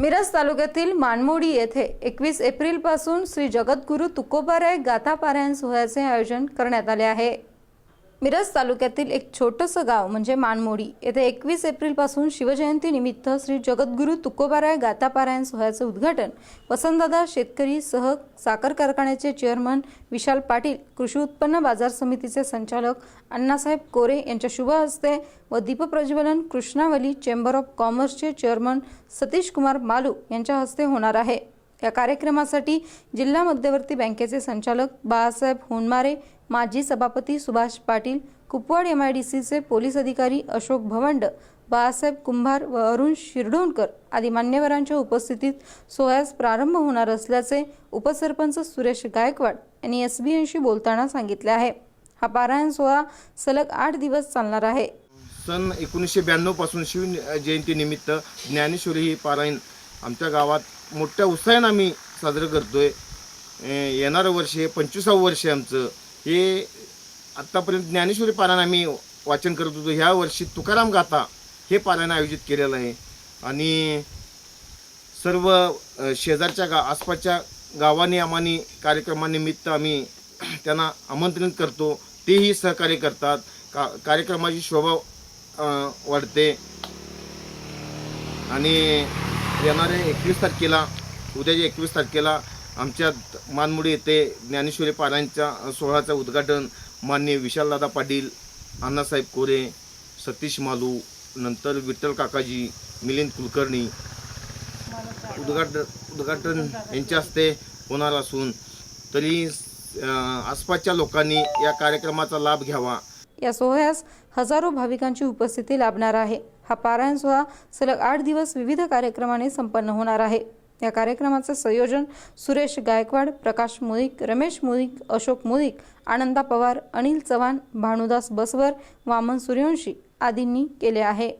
मिरज तालुक्यातील मानमोडी येथे एकवीस एप्रिलपासून श्री जगद्गुरू तुकोबाराय गाथा सोहळ्याचे आयोजन करण्यात आले आहे. मिरज तालुक्यातील एक छोटंसं गाव म्हणजे मानमोडी येथे एकवीस एप्रिलपासून शिवजयंतीनिमित्त श्री जगद्गुरू तुकोबाराय गातापारायण सोहळ्याचं उद्घाटन. वसंतदादा शेतकरी सह साखर कारखान्याचे चेअरमन विशाल पाटील कृषी उत्पन्न बाजार समितीचे संचालक अण्णासाहेब कोरे यांच्या शुभ हस्ते व दीपप्रज्वलन कृष्णावली चेंबर ऑफ कॉमर्सचे चेअरमन सतीश कुमार मालू यांच्या हस्ते होणार आहे. या कार्यक्रमासाठी जिल्हा मध्यवर्ती बँकेचे संचालक बाळासाहेब होनमारे माजी सभापती Subhash Patil Kupwad M I D सीचे पोलीस अधिकारी अशोक भवंड बाळासाहेब कुंभार व अरुण शिरडोणकर आदी मान्यवरांच्या उपस्थितीत सोहळ्यास प्रारंभ होणार असल्याचे उपसरपंच सुरेश गायकवाड यांनी एस बी एनशी बोलताना सांगितले आहे. हा पारायण सोहळा सलग आठ दिवस चालणार आहे. सन एकोणीसशे ब्याण्णवपासून शिव जयंतीनिमित्त ज्ञानेश्वरी ही पारायण आमच्या गावात मोठ्या उत्साहानं आम्ही साजरं करतोय. येणारं वर्ष हे पंचवीसावं वर्ष आमचं. हे आत्तापर्यंत ज्ञानेश्वरी पारायण आम्ही वाचन करत होतो. ह्या वर्षी तुकाराम गाथा हे पारायण आयोजित केलेलं आहे. आणि सर्व शेजारच्या गा आसपासच्या गावांनी आम्हाने कार्यक्रमानिमित्त आम्ही त्यांना आमंत्रित करतो. तेही सहकार्य करतात. का कार्यक्रमाची शोभा वाढते. आणि येणाऱ्या एकवीस तारखेला उद्याच्या एकवीस तारखेला आमच्या मानमुडी येथे ज्ञानेश्वरी पारायणच्या सोहळ्याचं उद्घाटन माननीय विशालदादा पाटील अण्णासाहेब कोरे सतीश मालू नंतर विठ्ठल काकाजी मिलिंद कुलकर्णी उद्घाटन उद्घाटन यांच्या हस्ते होणार असून तरी आसपासच्या लोकांनी या कार्यक्रमाचा लाभ घ्यावा. या सोहळ्यास हजारो भाविकांची उपस्थिती लाभणार आहे. हा पारायण सोहळा सलग आठ दिवस विविध कार्यक्रमाने संपन्न होणार आहे. या कार्यक्रमाचं संयोजन सुरेश गायकवाड प्रकाश मुळीक रमेश मुळीक अशोक मुळीक आनंदा पवार अनिल चव्हाण भानुदास बसवर वामन सूर्यवंशी आदींनी केले आहे.